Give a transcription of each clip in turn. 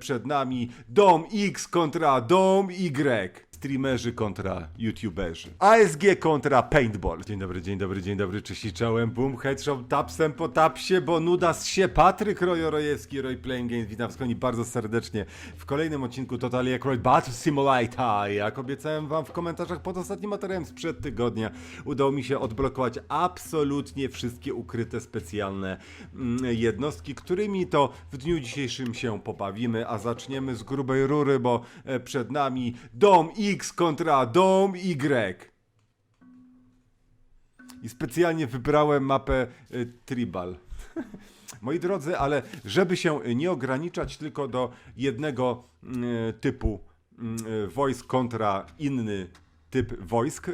Przed nami Dom X kontra Dom Y. Streamerzy kontra YouTuberzy. ASG kontra Paintball. Dzień dobry, dzień dobry, dzień dobry. Czołem. Boom, headshot, tapsem po tapsie, bo nuda się. Patryk Rojorojewski, Roy Playing Games. Witam wszystkich bardzo serdecznie w kolejnym odcinku Total Roy Battle Simulator. Jak obiecałem wam w komentarzach pod ostatnim materiałem sprzed tygodnia, udało mi się odblokować absolutnie wszystkie ukryte specjalne mm, jednostki, którymi to w dniu dzisiejszym się pobawimy, a zaczniemy z grubej rury, bo e, przed nami Dom X kontra Dom Y. I specjalnie wybrałem mapę y, Tribal. Moi drodzy, ale żeby się nie ograniczać tylko do jednego y, typu y, wojsk kontra inny typ wojsk,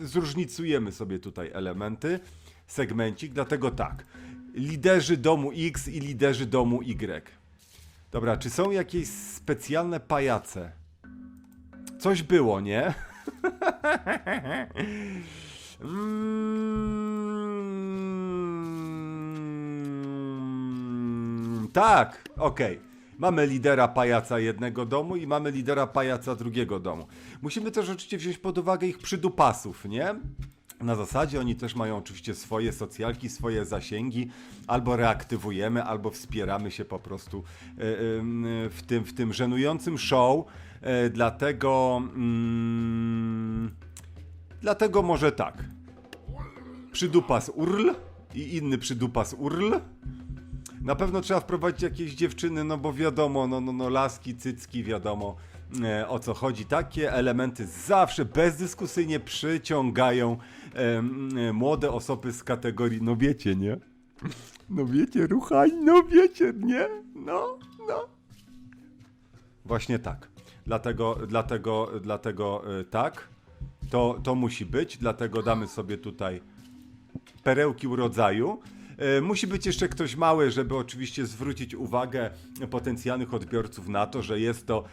zróżnicujemy sobie tutaj elementy, segmencik, dlatego tak. Liderzy domu X i liderzy domu Y. Dobra, czy są jakieś specjalne pajace? Coś było, nie? Mm, tak, okej. Mamy lidera pajaca jednego domu i mamy lidera pajaca drugiego domu. Musimy też oczywiście wziąć pod uwagę ich przydupasów, nie? Na zasadzie oni też mają oczywiście swoje socjalki, swoje zasięgi, albo reaktywujemy, albo wspieramy się po prostu e, w tym, w tym żenującym show. E, Dlatego, mm, dlatego może tak. Przydupas URL i inny przydupas URL. Na pewno trzeba wprowadzić jakieś dziewczyny, no bo wiadomo, no, no, no laski, cycki, wiadomo o co chodzi. Takie elementy zawsze bezdyskusyjnie przyciągają e, młode osoby z kategorii, no wiecie, nie? No wiecie, ruchaj, no wiecie, nie? No, no. Właśnie tak. Dlatego, dlatego, dlatego e, tak. To, to musi być, dlatego damy sobie tutaj perełki urodzaju. E, Musi być jeszcze ktoś mały, żeby oczywiście zwrócić uwagę potencjalnych odbiorców na to, że jest to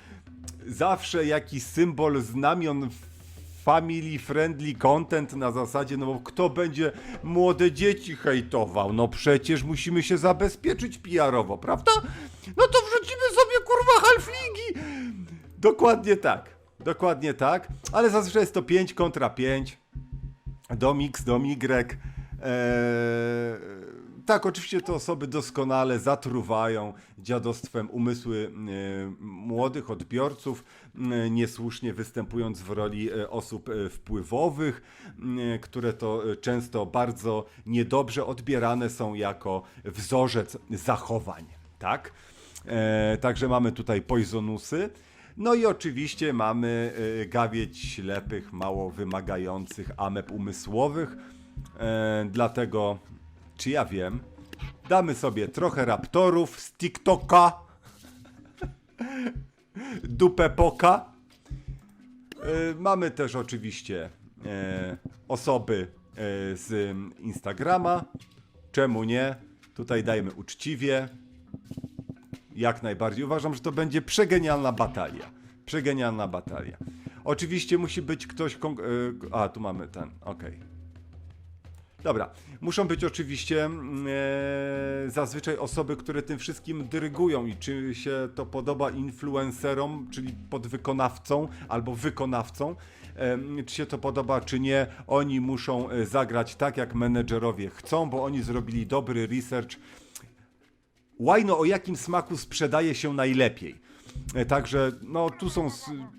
zawsze jakiś symbol, znamion family friendly content na zasadzie, no bo kto będzie młode dzieci hejtował? No przecież musimy się zabezpieczyć PR-owo, prawda? No to wrzucimy sobie kurwa halfligi! Dokładnie tak. Dokładnie tak, ale zazwyczaj jest to 5 kontra 5. Dom X, dom Y. Eee, tak, oczywiście te osoby doskonale zatruwają dziadostwem umysły e, młodych odbiorców, e, niesłusznie występując w roli e, osób wpływowych, które to często bardzo niedobrze odbierane są jako wzorzec zachowań. Tak? Także mamy tutaj poisonusy. No i oczywiście mamy gawieć ślepych, mało wymagających ameb umysłowych. Dlatego, czy ja wiem, damy sobie trochę raptorów z TikToka, dupę poka. E, mamy też oczywiście e, osoby e, z Instagrama. Czemu nie? Tutaj dajmy uczciwie. Jak najbardziej. Uważam, że to będzie przegenialna batalia. Przegenialna batalia. Oczywiście musi być ktoś. A, tu mamy ten. Okej. Dobra. Muszą być oczywiście mm, e, zazwyczaj osoby, które tym wszystkim dyrygują i czy się to podoba influencerom, czyli podwykonawcom albo wykonawcom, em, czy się to podoba, czy nie, oni muszą e, zagrać tak, jak menedżerowie chcą, bo oni zrobili dobry research, łajno o jakim smaku sprzedaje się najlepiej. E, Także no tu są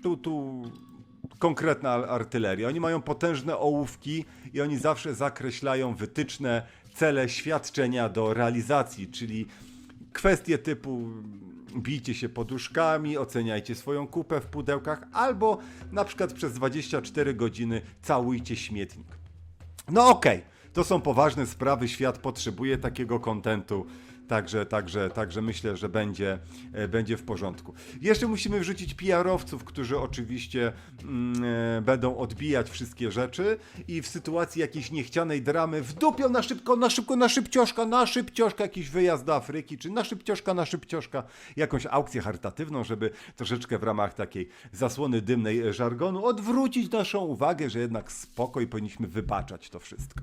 tu, tu konkretna artyleria. Oni mają potężne ołówki i oni zawsze zakreślają wytyczne, cele, świadczenia do realizacji, czyli kwestie typu bijcie się poduszkami, oceniajcie swoją kupę w pudełkach albo na przykład przez 24 godziny całujcie śmietnik. No okej, to są poważne sprawy, świat potrzebuje takiego kontentu. Także, także, także myślę, że będzie, e, będzie w porządku. Jeszcze musimy wrzucić PR-owców, którzy oczywiście mm, e, będą odbijać wszystkie rzeczy i w sytuacji jakiejś niechcianej dramy wdupią na szybko, na szybko, na szybcioszka, na szybcioszka jakiś wyjazd do Afryki, czy na szybcioszka, na szybcioszka jakąś aukcję charytatywną, żeby troszeczkę w ramach takiej zasłony dymnej żargonu odwrócić naszą uwagę, że jednak spokoj powinniśmy wybaczać to wszystko.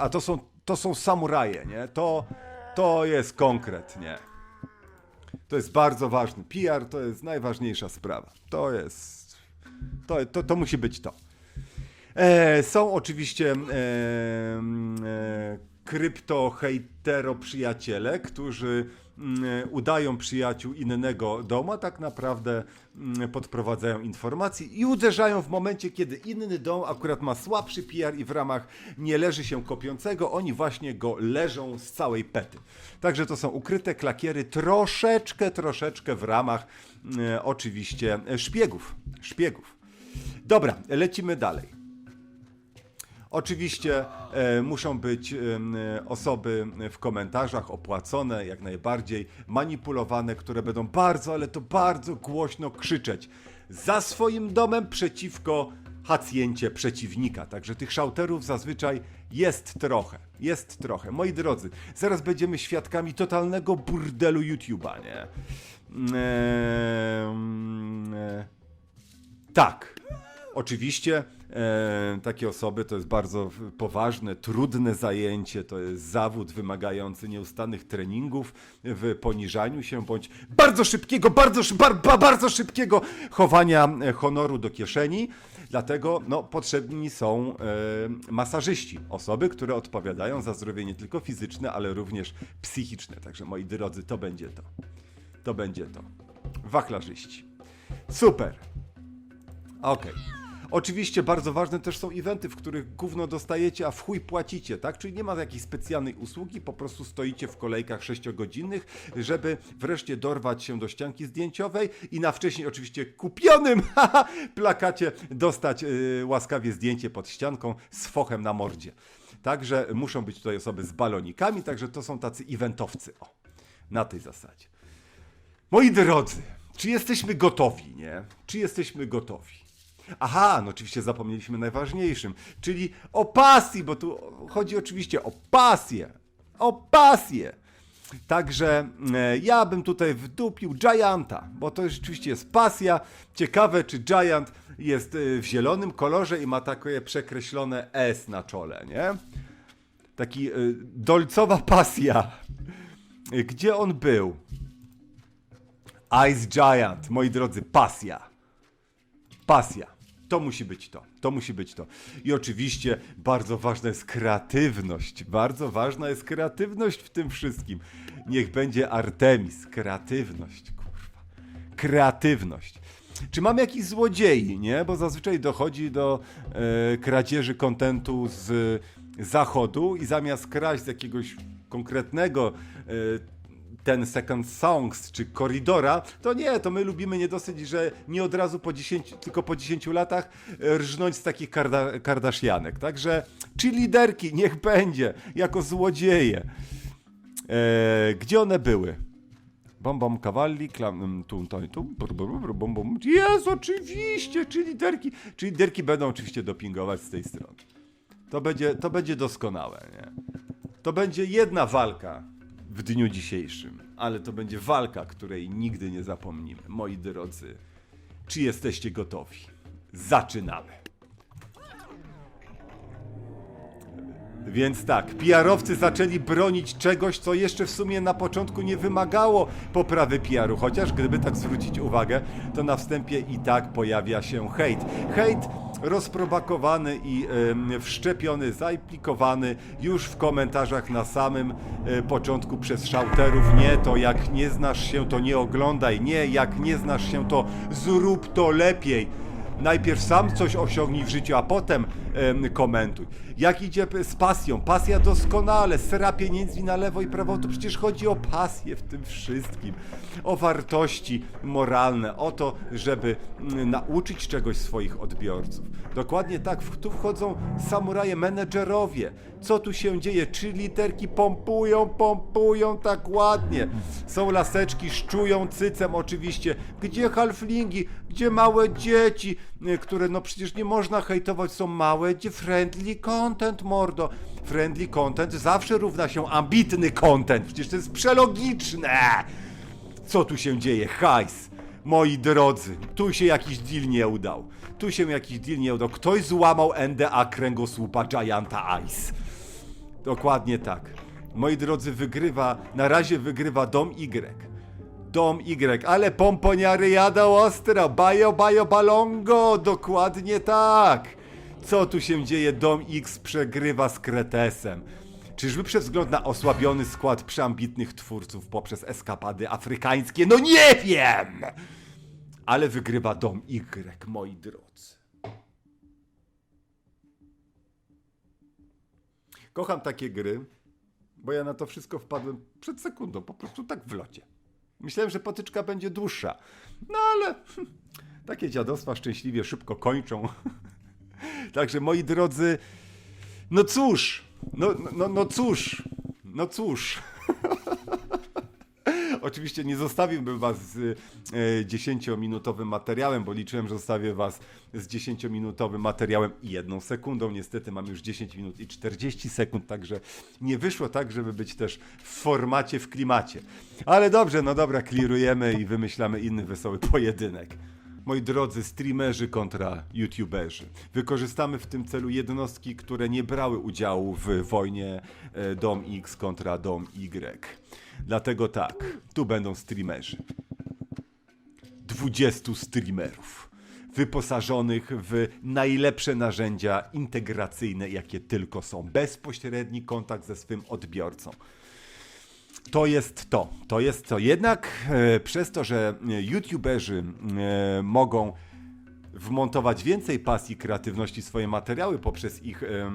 A to są, to są samuraje, nie? To, to jest konkret, nie? To jest bardzo ważny. PR to jest najważniejsza sprawa. To jest. To, to, to musi być to. E, są oczywiście e, e, krypto-hejtero przyjaciele, którzy udają przyjaciół innego domu, a tak naprawdę mm, podprowadzają informacje i uderzają w momencie, kiedy inny dom akurat ma słabszy PR i w ramach nie leży się kopiącego, oni właśnie go leżą z całej pety. Także to są ukryte klakiery troszeczkę, troszeczkę w ramach e, oczywiście szpiegów. Szpiegów. Dobra, lecimy dalej. Oczywiście e, muszą być e, osoby w komentarzach opłacone, jak najbardziej manipulowane, które będą bardzo, ale to bardzo głośno krzyczeć za swoim domem przeciwko hacjencie przeciwnika. Także tych szauterów zazwyczaj jest trochę. Jest trochę. Moi drodzy, zaraz będziemy świadkami totalnego burdelu YouTube'a, nie? Ehm, e, tak. Oczywiście e, takie osoby to jest bardzo poważne, trudne zajęcie, to jest zawód wymagający nieustannych treningów w poniżaniu się bądź bardzo szybkiego, bardzo, bar, ba, bardzo szybkiego chowania e, honoru do kieszeni. Dlatego no, potrzebni są e, masażyści, osoby, które odpowiadają za zdrowie nie tylko fizyczne, ale również psychiczne. Także moi drodzy, to będzie to. To będzie to. Wachlarzyści. Super. Okej. Oczywiście bardzo ważne też są eventy, w których gówno dostajecie, a w chuj płacicie, tak? Czyli nie ma jakiejś specjalnej usługi, po prostu stoicie w kolejkach 6-godzinnych, żeby wreszcie dorwać się do ścianki zdjęciowej i na wcześniej oczywiście kupionym plakacie dostać yy, łaskawie zdjęcie pod ścianką z fochem na mordzie. Także muszą być tutaj osoby z balonikami, także to są tacy eventowcy. O, na tej zasadzie. Moi drodzy, czy jesteśmy gotowi, nie? Czy jesteśmy gotowi? Aha, no oczywiście zapomnieliśmy najważniejszym, czyli o pasji, bo tu chodzi oczywiście o pasję. O pasję. Także e, ja bym tutaj wdupił Gianta, bo to rzeczywiście jest pasja. Ciekawe, czy Giant jest e, w zielonym kolorze i ma takie przekreślone S na czole, nie? Taki e, dolcowa pasja. E, Gdzie on był? Ice Giant, moi drodzy, pasja. Pasja. To musi być to. To musi być to. I oczywiście bardzo ważna jest kreatywność. Bardzo ważna jest kreatywność w tym wszystkim. Niech będzie Artemis. Kreatywność, kurwa. Kreatywność. Czy mamy jakichś złodziei, nie? Bo zazwyczaj dochodzi do e, kradzieży kontentu z zachodu i zamiast kraść z jakiegoś konkretnego e, ten Second Songs czy Koridora, to nie, to my lubimy nie dosyć, że nie od razu po 10, tylko po 10 latach e, rżnąć z takich karda. Także czy liderki, niech będzie, jako złodzieje. E, gdzie one były? Bom, bom, kawali, klam, tu, tu, tu, br, br, br, bom, bom. Jest, oczywiście, czy liderki, czy liderki będą oczywiście dopingować z tej strony. To będzie, to będzie doskonałe, nie? To będzie jedna walka w dniu dzisiejszym, ale to będzie walka, której nigdy nie zapomnimy. Moi drodzy, czy jesteście gotowi? Zaczynamy. Więc tak, PR-owcy zaczęli bronić czegoś, co jeszcze w sumie na początku nie wymagało poprawy PR-u, chociaż gdyby tak zwrócić uwagę, to na wstępie i tak pojawia się hejt. Hejt rozprobakowany i wszczepiony, zaaplikowany już w komentarzach na samym e, początku przez szauterów. Nie, to jak nie znasz się, to nie oglądaj. Nie, jak nie znasz się, to zrób to lepiej. Najpierw sam coś osiągnij w życiu, a potem em, komentuj. Jak idzie z pasją? Pasja doskonale, sera pieniędzmi na lewo i prawo, to przecież chodzi o pasję w tym wszystkim. O wartości moralne, o to, żeby mm, nauczyć czegoś swoich odbiorców. Dokładnie tak, tu wchodzą samuraje, menedżerowie. Co tu się dzieje? Czy literki pompują, pompują tak ładnie. Są laseczki, szczują cycem oczywiście. Gdzie halflingi? Gdzie małe dzieci, y, które no przecież nie można hejtować, są małe, gdzie friendly content, mordo. Friendly content zawsze równa się ambitny content, przecież to jest przelogiczne. Co tu się dzieje? Hajs. Moi drodzy, tu się jakiś deal nie udał. Tu się jakiś deal nie udał. Ktoś złamał NDA kręgosłupa Gianta Ice. Dokładnie tak. Moi drodzy, wygrywa, na razie wygrywa dom Y. Dom Y, ale pomponiary jadą ostro. Bajo, bajo, balongo. Dokładnie tak. Co tu się dzieje? Dom X przegrywa z Kretesem. Czyżby przez wzgląd na osłabiony skład przeambitnych twórców poprzez eskapady afrykańskie? No nie wiem! Ale wygrywa Dom Y, moi drodzy. Kocham takie gry, bo ja na to wszystko wpadłem przed sekundą, po prostu tak w locie. Myślałem, że potyczka będzie dłuższa. No ale hm, takie dziadostwa szczęśliwie szybko kończą. Także moi drodzy, no cóż, no, no, no cóż, no cóż. Oczywiście nie zostawiłbym was z e, 10-minutowym materiałem, bo liczyłem, że zostawię was z 10-minutowym materiałem i jedną sekundą. Niestety mam już 10 minut i 40 sekund, także nie wyszło tak, żeby być też w formacie, w klimacie. Ale dobrze, no dobra, klirujemy i wymyślamy inny wesoły pojedynek. Moi drodzy streamerzy kontra youtuberzy. Wykorzystamy w tym celu jednostki, które nie brały udziału w wojnie e, Dom X kontra Dom Y. Dlatego tak, tu będą streamerzy. 20 streamerów wyposażonych w najlepsze narzędzia integracyjne, jakie tylko są. Bezpośredni kontakt ze swym odbiorcą. To jest to. To jest to. Jednak e, przez to, że e, youtuberzy e, mogą wmontować więcej pasji, kreatywności w swoje materiały poprzez ich e,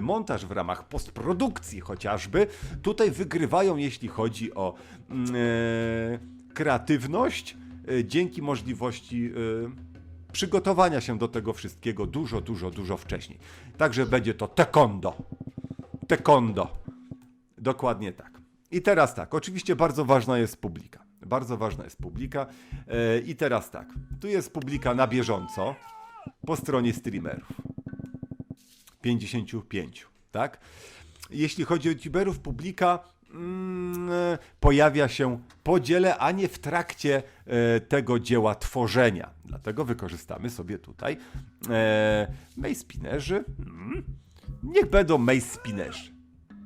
montaż w ramach postprodukcji chociażby, tutaj wygrywają, jeśli chodzi o mm, e, kreatywność e, dzięki możliwości przygotowania się do tego wszystkiego dużo, dużo, dużo wcześniej. Także będzie to taekwondo. Taekwondo. Dokładnie tak. I teraz tak, oczywiście bardzo ważna jest publika. Bardzo ważna jest publika. E, I teraz tak, tu jest publika na bieżąco po stronie streamerów. 55, tak? Jeśli chodzi o youtuberów, publika mm, e, pojawia się po dziele, a nie w trakcie e, tego dzieła tworzenia. Dlatego wykorzystamy sobie tutaj e, maze spinnerzy. Mm. Niech będą spinnerzy.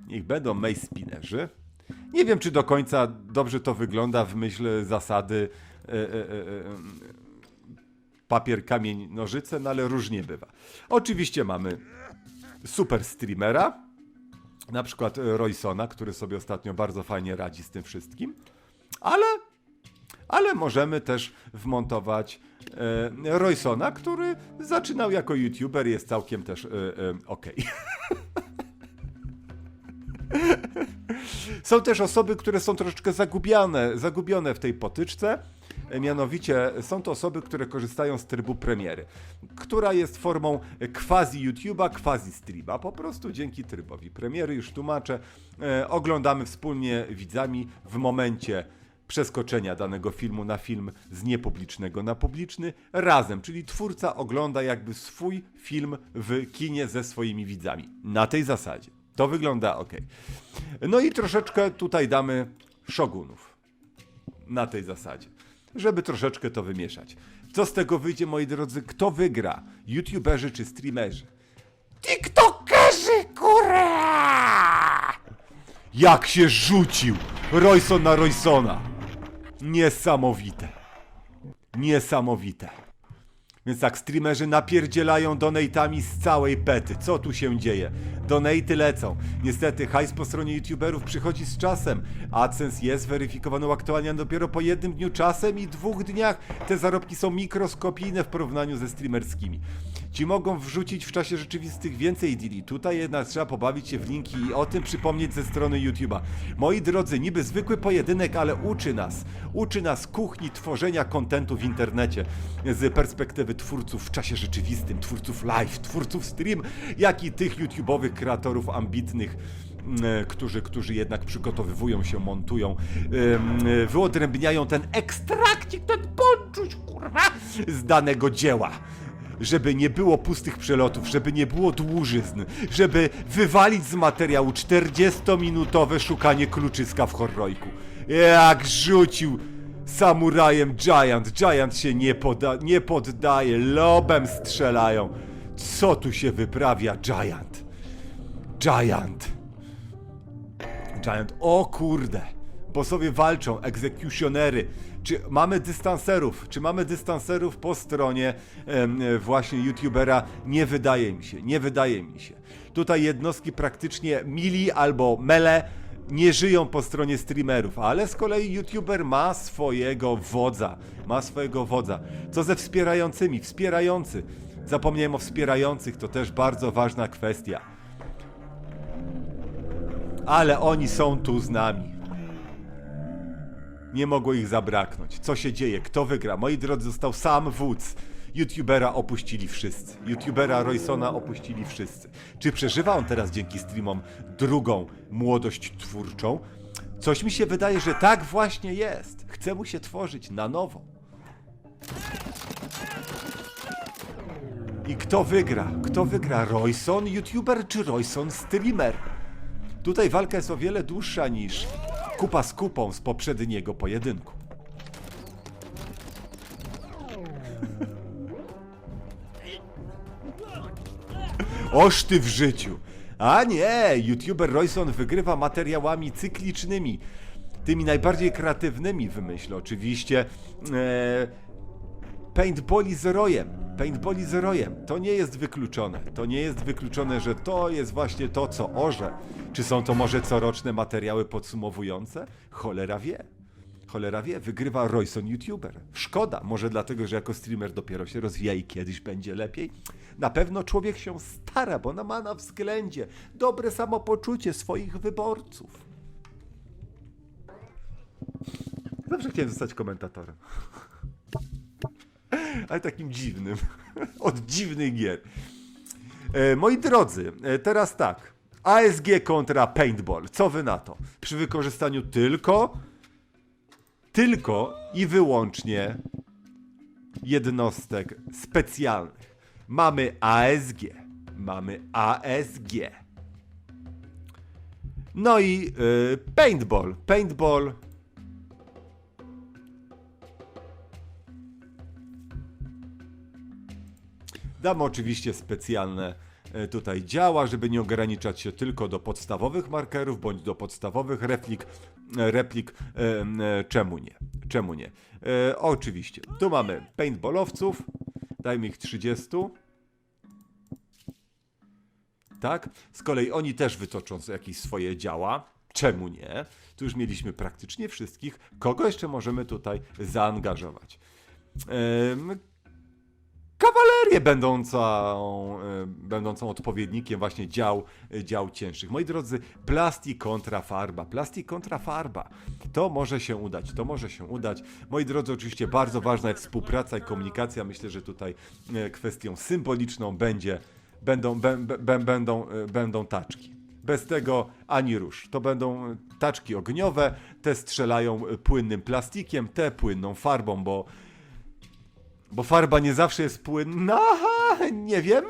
Niech będą spinnerzy. Nie wiem, czy do końca dobrze to wygląda w myśl zasady e, e, e, e, papier, kamień, nożyce, no ale różnie bywa. Oczywiście mamy super streamera, na przykład Roysona, który sobie ostatnio bardzo fajnie radzi z tym wszystkim, ale, ale możemy też wmontować e, Roysona, który zaczynał jako youtuber, jest całkiem też e, e, okej. Są też osoby, które są troszeczkę zagubione, zagubione w tej potyczce. E, Mianowicie są to osoby, które korzystają z trybu premiery, która jest formą quasi YouTube'a, quasi streama. Po prostu dzięki trybowi premiery, już tłumaczę, e, oglądamy wspólnie widzami w momencie przeskoczenia danego filmu na film z niepublicznego na publiczny razem, czyli twórca ogląda jakby swój film w kinie ze swoimi widzami. Na tej zasadzie. To wygląda ok. No i troszeczkę tutaj damy szogunów. Na tej zasadzie. Żeby troszeczkę to wymieszać. Co z tego wyjdzie, moi drodzy? Kto wygra? YouTuberzy czy streamerzy? TikTokerzy, kurwa! Jak się rzucił! Royson na Roysona. Niesamowite. Niesamowite. Więc tak, streamerzy napierdzielają donate'ami z całej pety. Co tu się dzieje? Donaty lecą. Niestety, hajs po stronie youtuberów przychodzi z czasem. AdSense jest weryfikowany aktualnie dopiero po jednym dniu czasem i dwóch dniach. Te zarobki są mikroskopijne w porównaniu ze streamerskimi. Ci mogą wrzucić w czasie rzeczywistych więcej deali. Tutaj jednak trzeba pobawić się w linki i o tym przypomnieć ze strony YouTube'a. Moi drodzy, niby zwykły pojedynek, ale uczy nas. Uczy nas kuchni tworzenia kontentu w internecie z perspektywy twórców w czasie rzeczywistym, twórców live, twórców stream, jak i tych YouTube'owych kreatorów ambitnych e, którzy, którzy jednak przygotowywują się, montują, e, wyodrębniają ten ekstrakcik, ten ponczuś, kurwa, z danego dzieła. Żeby nie było pustych przelotów, żeby nie było dłużyzn, żeby wywalić z materiału 40-minutowe szukanie kluczyska w horrojku. Jak rzucił samurajem Giant, Giant się nie, poda- nie poddaje, lobem strzelają. Co tu się wyprawia, Giant? Giant. Giant, o kurde, bo sobie walczą, egzekucjonery, Czy mamy dystanserów? Czy mamy dystanserów po stronie e, właśnie youtubera? Nie wydaje mi się, nie wydaje mi się. Tutaj jednostki praktycznie mili albo mele nie żyją po stronie streamerów, ale z kolei youtuber ma swojego wodza, ma swojego wodza. Co ze wspierającymi? Wspierający. Zapomniałem o wspierających, to też bardzo ważna kwestia. Ale oni są tu z nami. Nie mogło ich zabraknąć. Co się dzieje? Kto wygra? Moi drodzy, został sam wódz. YouTubera opuścili wszyscy. YouTubera Roysona opuścili wszyscy. Czy przeżywa on teraz dzięki streamom drugą młodość twórczą? Coś mi się wydaje, że tak właśnie jest. Chce mu się tworzyć na nowo. I kto wygra? Kto wygra? Royson YouTuber czy Royson streamer? Tutaj walka jest o wiele dłuższa niż kupa z kupą z poprzedniego pojedynku. Oż ty w życiu! A nie! YouTuber Royson wygrywa materiałami cyklicznymi. Tymi najbardziej kreatywnymi, wymyślę oczywiście. E, z rojem. Paintballi z rojem. To nie jest wykluczone. To nie jest wykluczone, że to jest właśnie to, co orze. Czy są to może coroczne materiały podsumowujące? Cholera wie. Cholera wie, wygrywa Royson YouTuber. Szkoda, może dlatego, że jako streamer dopiero się rozwija i kiedyś będzie lepiej. Na pewno człowiek się stara, bo ma na względzie dobre samopoczucie swoich wyborców. Zawsze chciałem zostać komentatorem. Ale takim dziwnym. Od dziwnych gier. E, moi drodzy, e, teraz tak. ASG kontra Paintball. Co wy na to? Przy wykorzystaniu tylko, tylko i wyłącznie jednostek specjalnych. Mamy ASG. Mamy ASG. No i y, paintball. Paintball. Dam oczywiście specjalne e, tutaj działa, żeby nie ograniczać się tylko do podstawowych markerów bądź do podstawowych replik. e, replik e, czemu nie? Czemu nie? Oczywiście. Tu mamy paintballowców. Dajmy ich 30. Tak? Z kolei oni też wytoczą jakieś swoje działa. Czemu nie? Tu już mieliśmy praktycznie wszystkich. Kogo jeszcze możemy tutaj zaangażować? Kawalerię będącą, e, będącą odpowiednikiem właśnie dział, e, dział cięższych. Moi drodzy, plastik kontra farba. Plastik kontra farba. To może się udać, to może się udać. Moi drodzy, oczywiście bardzo ważna jest współpraca i komunikacja. Myślę, że tutaj e, kwestią symboliczną będzie, będą, bę, bę, będą, będą taczki. Bez tego ani rusz. To będą taczki ogniowe, te strzelają płynnym plastikiem, te płynną farbą, bo bo farba nie zawsze jest płynna, nie wiem.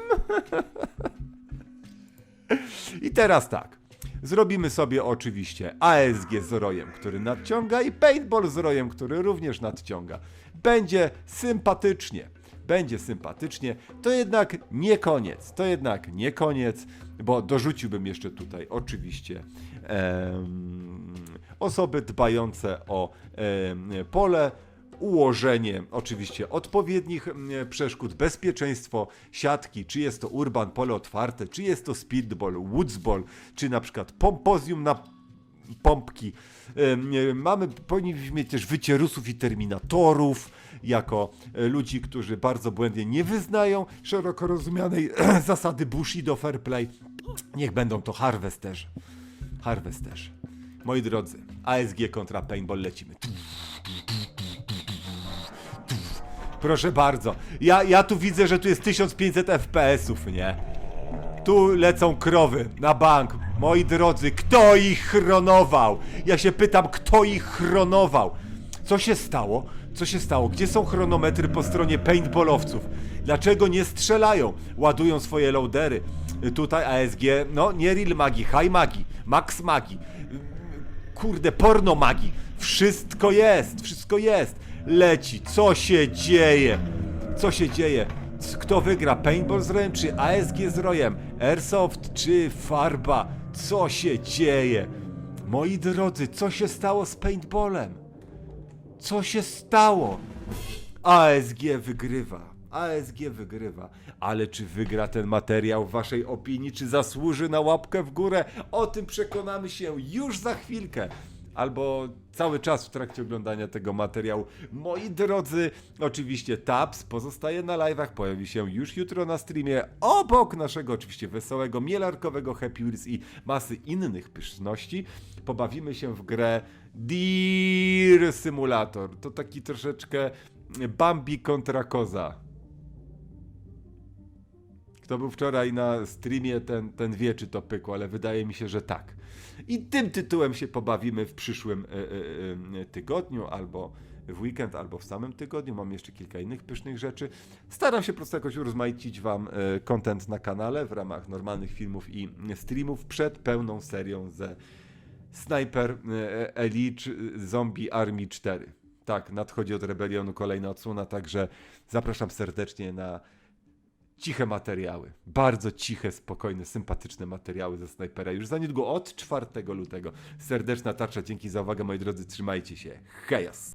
I teraz tak. Zrobimy sobie oczywiście ASG z rojem, który nadciąga i paintball z rojem, który również nadciąga. Będzie sympatycznie. Będzie sympatycznie. To jednak nie koniec. To jednak nie koniec, bo dorzuciłbym jeszcze tutaj oczywiście em, osoby dbające o em, pole, ułożenie oczywiście odpowiednich mm, przeszkód, bezpieczeństwo, siatki, czy jest to urban, pole otwarte, czy jest to speedball, woodsball, czy na przykład pompozjum na pompki. Mamy, powinniśmy mieć też wycierusów i terminatorów, jako e, ludzi, którzy bardzo błędnie nie wyznają szeroko rozumianej zasady Bushido Fair Play. Niech będą to harvesterzy. Harvesterzy. Moi drodzy, ASG kontra Paintball lecimy. Proszę bardzo. Ja, ja tu widzę, że tu jest 1500 FPS-ów, nie? Tu lecą krowy na bank. Moi drodzy, kto ich chronował? Ja się pytam, kto ich chronował? Co się stało? Co się stało? Gdzie są chronometry po stronie paintballowców? Dlaczego nie strzelają? Ładują swoje loadery. Tutaj ASG, no nie real magii, high magii, max magii kurde, porno magii. Wszystko jest, wszystko jest. Leci, co się dzieje? Co się dzieje? Kto wygra? Paintball z rojem czy ASG z rojem? Airsoft czy farba? Co się dzieje? Moi drodzy, co się stało z paintballem? Co się stało? ASG wygrywa. ASG wygrywa. Ale czy wygra ten materiał w waszej opinii? Czy zasłuży na łapkę w górę? O tym przekonamy się już za chwilkę. Albo cały czas w trakcie oglądania tego materiału. Moi drodzy, oczywiście Tabs pozostaje na live'ach, pojawi się już jutro na streamie, obok naszego oczywiście wesołego, mielarkowego Happy Wheels i masy innych pyszności. Pobawimy się w grę Deer Simulator. To taki troszeczkę Bambi kontra Koza. Kto był wczoraj na streamie, ten, ten wie, czy to pykło, ale wydaje mi się, że tak. I tym tytułem się pobawimy w przyszłym e, e, e, tygodniu, albo w weekend, albo w samym tygodniu. Mam jeszcze kilka innych pysznych rzeczy. Staram się po prostu jakoś urozmaicić Wam content na kanale w ramach normalnych filmów i streamów przed pełną serią ze Sniper Elite Zombie Army 4. Tak, nadchodzi od Rebelionu kolejna odsłona, także zapraszam serdecznie na ciche materiały. Bardzo ciche, spokojne, sympatyczne materiały ze snajpera. Już za niedługo od 4 lutego. Serdeczna tarcza, dzięki za uwagę moi drodzy, trzymajcie się. Hejas!